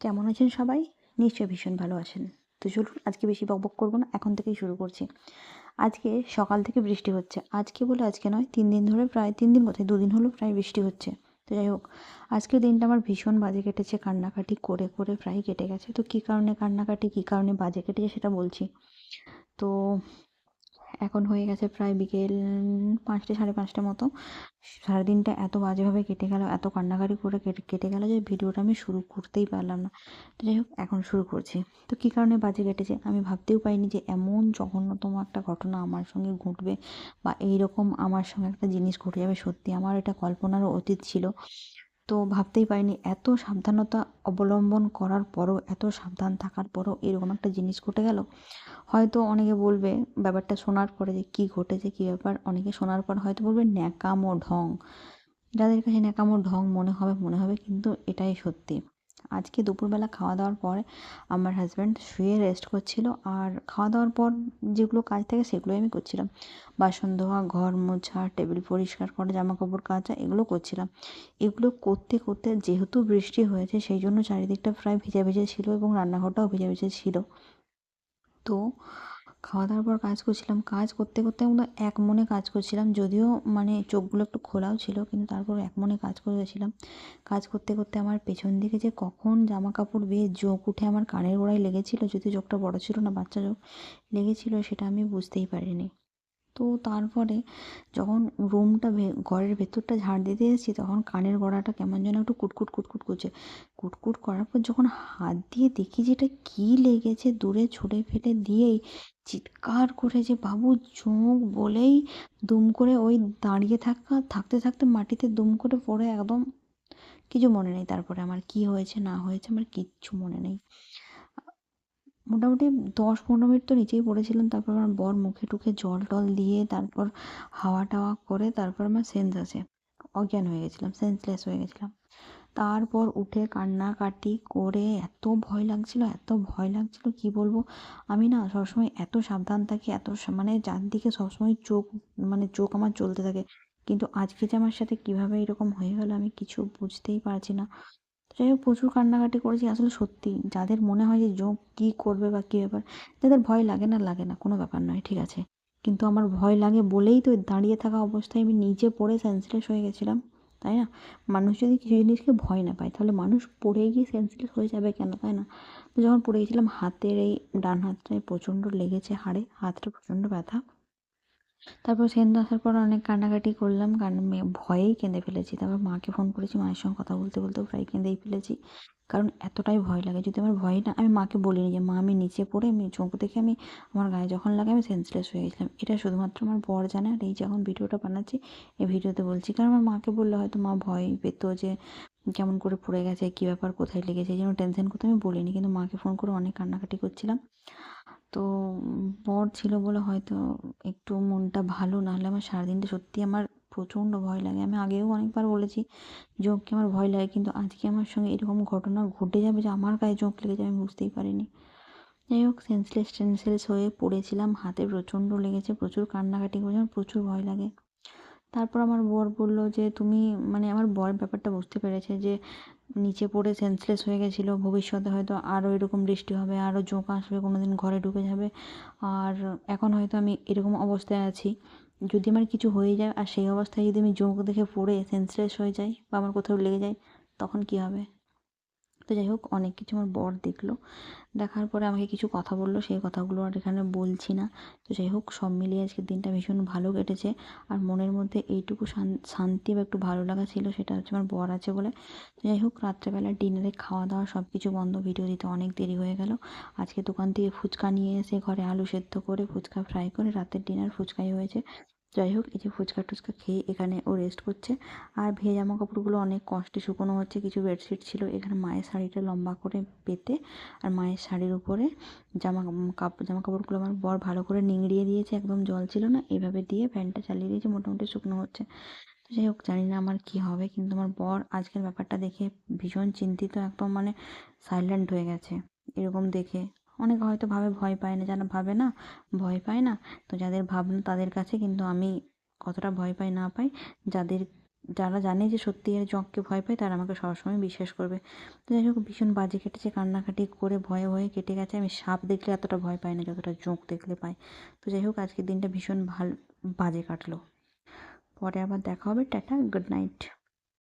কেমন আছেন সবাই? নিশ্চয়ই ভীষণ ভালো আছেন। তো চলুন, আজকে বেশি বকবক করব না, এখন থেকেই শুরু করছি। আজকে সকাল থেকে বৃষ্টি হচ্ছে। আজকে বলে আজকে নয়, তিন দিন ধরে প্রায়, তিন দিন কোথায় দুদিন হলো প্রায় বৃষ্টি হচ্ছে। তো যাই হোক, আজকের দিনটা আমার ভীষণ বাজে কেটেছে, কান্নাকাটি করে করে প্রায় কেটে গেছে। তো কী কারণে কান্নাকাটি, কী কারণে বাজে কেটেছে সেটা বলছি। তো এখন হয়ে গেছে প্রায় বিকেল পাঁচটা, সাড়ে পাঁচটা মতো। সারাদিনটা এত বাজেভাবে কেটে গেল, এত কান্নাকাটি করে কেটে কেটে গেল যে ভিডিওটা আমি শুরু করতেই পারলাম না। তো যাই হোক, এখন শুরু করছি। তো কী কারণে বাজে কেটেছে আমি ভাবতেও পারিনি যে এমন জঘন্যতম একটা ঘটনা আমার সঙ্গে ঘটবে বা এইরকম আমার সঙ্গে একটা জিনিস ঘটে যাবে সত্যি। আমার এটা কল্পনারও অতীত ছিল। তো ভাবতেই পারিনি, এত সাবধানতা অবলম্বন করার পরও, এত সাবধান থাকার পরও এরকম একটা জিনিস ঘটে গেল। হয়তো অনেকে বলবে, ব্যাপারটা শোনার পরে যে কী ঘটেছে, কী ব্যাপার? অনেকে শোনার পর হয়তো বলবে, ন্যাকামো ঢং। যাদের কাছে ন্যাকামো ঢং মনে হবে মনে হবে, কিন্তু এটাই সত্যি। আজকে দুপুরবেলা খাওয়া দাওয়ার পর আমার হাজব্যান্ড শুয়ে রেস্ট করছিল আর খাওয়া দাওয়ার পর যেগুলো কাজ থাকে সেগুলোই আমি করছিলাম। বাসন ধোয়া, ঘর মোছা টেবিল পরিষ্কার করা জামা কাপড় কাচা, এগুলো করছিলাম। এগুলো করতে করতে যেহেতু বৃষ্টি হয়েছে সেই জন্য চারিদিকটা প্রায় ভিজে ভিজে ছিল এবং রান্নাঘরটাও ভিজে ভিজে ছিল। তো খাওয়া দাওয়ার পর কাজ করছিলাম। কাজ করতে করতে এক মনে কাজ করছিলাম। যদিও মানে চোখগুলো একটু খোলাও ছিল, কিন্তু তারপর এক মনে কাজ করেছিলাম কাজ করতে করতে আমার পেছন দিকে যে কখন জামা কাপড় বেয়ে জোঁক উঠে আমার কানের গোড়ায় লেগেছিলো, যদি চোখটা বড় ছিল না, বাচ্চা চোখ লেগেছিলো, সেটা আমি বুঝতেই পারিনি। তো তারপরে যখন রুমটা ঘরের ভেতরটা ঝাড় দিতে এসেছি, তখন কানের গোড়াটা কেমন যেন একটু কুটকুট কুটকুট করছে। কুটকুট করার পর যখন হাত দিয়ে দেখি যে এটা কী লেগেছে, দূরে ছুঁড়ে ফেলে দিয়েই চিৎকার করে যে, বাবু, চোখ বলেই দুম করে ওই দাঁড়িয়ে থাকা, থাকতে থাকতে মাটিতে দুম করে পড়ে একদম কিছু মনে নেই তারপরে। আমার কি হয়েছে, না হয়েছে, আমার কিচ্ছু মনে নেই। মোটামুটি দশ পনেরো মিনিট তো নিচেই পড়েছিলাম, তারপর আমার বর মুখে টুখে জল টল দিয়ে তারপর হাওয়া টাওয়া করে তারপর আমার সেন্স আছে। অজ্ঞান হয়ে গেছিলাম সেন্সলেস হয়ে গেছিলাম। তারপর উঠে কান্নাকাটি করে এত ভয় লাগছিল, এত ভয় লাগছিল কি বলব? আমি না সবসময় এত সাবধান থাকি, এত মানে চারদিকে সবসময় চোখ মানে চোখ আমার চলতে থাকে। কিন্তু আজকে যে আমার সাথে কীভাবে এরকম হয়ে গেল আমি কিছু বুঝতেই পারছি না। যাই হোক, প্রচুর কান্নাকাটি করেছি। আসলে সত্যি, যাদের মনে হয় যে যোগ কী করবে বা কী ব্যাপার, যাদের ভয় লাগে না লাগে না, কোনো ব্যাপার নয়, ঠিক আছে। কিন্তু আমার ভয় লাগে বলেই তো দাঁড়িয়ে থাকা অবস্থায় আমি নিচে পড়ে সেন্সলেস হয়ে গেছিলাম, তাই না? মানুষ যদি কিছু জিনিসকে ভয় না পায়, তাহলে মানুষ পড়ে গিয়ে সেন্সলেস হয়ে যাবে কেন, তাই না? তো যখন পড়ে গেছিলাম, হাতের এই ডান হাতটায় প্রচণ্ড লেগেছে হাড়ে, হাতটা প্রচণ্ড ব্যথা। তারপর সেন্ট আসার পর অনেক কান্নাকাটি করলাম, কারণ ভয়েই কেঁদে ফেলেছি। তারপর মাকে ফোন করেছি, মায়ের সঙ্গে কথা বলতে বলতেও প্রায় কেঁদেই ফেলেছি। কারণ এতটাই ভয় লাগে, যদি আমার ভয় না, আমি মাকে বলিনি যে, মা, আমি নিচে পড়ে, আমি চোখ দেখে আমি, আমার গায়ে যখন লাগে আমি সেন্সলেস হয়ে গেছিলাম। এটা শুধুমাত্র আমার বর জানে, আর এই যখন ভিডিওটা বানাচ্ছি, এই ভিডিওতে বলছি। কারণ আমার মাকে বললে হয়তো মা ভয় পেত যে, কেমন করে পড়ে গেছে, কী ব্যাপার, কোথায় লেগেছে, এই জন্য টেনশন করতে আমি বলিনি। কিন্তু মাকে ফোন করে অনেক কান্নাকাটি করছিলাম। তো বর ছিল বলে হয়তো একটু মনটা ভালো না হলে আমার সারাদিনটা সত্যি আমার প্রচণ্ড ভয় লাগে। আমি আগেও অনেকবার বলেছি যোগকে আমার ভয় লাগে, কিন্তু আজকে আমার সঙ্গে এরকম ঘটনা ঘটে যাবে যে আমার গায়ে চোখ লেগেছে, আমি বুঝতেই পারিনি। যাই হোক সেন্সলেস টেন্সলেস হয়ে পড়েছিলাম, হাতে প্রচণ্ড লেগেছে, প্রচুর কান্নাকাটি করেছে, আমার প্রচুর ভয় লাগে। তারপর আমার বর বলল যে, তুমি মানে আমার বর ব্যাপারটা বুঝতে পেরেছে যে নিচে পড়ে সেন্সলেস হয়ে গেছিল, ভবিষ্যতে হয়তো আরও এরকম বৃষ্টি হবে আরও জোঁক আসবে কোনো দিন ঘরে ঢুকে যাবে। আর এখন হয়তো আমি এরকম অবস্থায় আছি। যদি আমার কিছু হয়ে যায়, আর সেই অবস্থায় যদি আমি জোঁক দেখে পড়ে সেন্সলেস হয়ে যাই বা আমার কোথাও লেগে যায়, তখন কি হবে? তো যাই হোক, অনেক কিছু আমার বর দেখল। দেখার পরে আমাকে কিছু কথা বলল, সেই কথাগুলো আর এখানে বলছি না। তো যাই হোক, সব মিলিয়ে আজকের দিনটা ভীষণ ভালো কেটেছে। আর মনের মধ্যে এইটুকু শান্তি বা একটু ভালো লাগা ছিল, সেটা হচ্ছে আমার বর আছে বলে। তো যাই হোক, রাত্রেবেলা ডিনারে খাওয়া দাওয়া সব কিছু বন্ধ, ভিডিও দিতে অনেক দেরি হয়ে গেল। আজকে দোকান থেকে ফুচকা নিয়ে এসে ঘরে আলু সেদ্ধ করে ফুচকা ফ্রাই করে রাতের ডিনার ফুচকাই হয়েছে। যাই হোক, এই যে ফুচকা টুচকা খেয়ে এখানে ও রেস্ট করছে। আর ভেজা জামা কাপড়গুলো অনেক কষ্টে শুকনো হচ্ছে, কিছু বেডশিট ছিল। এখানে মায়ের শাড়িটা লম্বা করে পেতে আর মায়ের শাড়ির উপরে জামা কাপড় জামা কাপড়গুলো আমার বর ভালো করে নিংড়িয়ে দিয়েছে, একদম জল ছিল না, এভাবে দিয়ে ফ্যানটা চালিয়ে দিয়েছে, মোটামুটি শুকনো হচ্ছে। যাই হোক, জানি না আমার কী হবে, কিন্তু আমার বর আজকের ব্যাপারটা দেখে ভীষণ চিন্তিত, একদম মানে সাইলেন্ট হয়ে গেছে। এরকম দেখে অনেকে হয়তো ভাবে ভয় পায় না, যারা ভাবে না, ভয় পায় না। তো যাদের ভাবনা তাদের কাছে কিন্তু আমি কতটা ভয় পাই না পাই, যাদের, যারা জানে যে সত্যি এর জঁককে ভয় পায়, তারা আমাকে সবসময় বিশ্বাস করবে। তো যাই হোক, ভীষণ বাজে কেটেছে, কান্নাকাটি করে, ভয়ে ভয়ে কেটে গেছে। আমি সাপ দেখলে এতটা ভয় পাই না, যতটা জোঁক দেখলে পাই। তো যাই হোক, আজকের দিনটা ভীষণ ভালো, বাজে কাটলো। পরে আবার দেখা হবে, টাটা, গুড নাইট।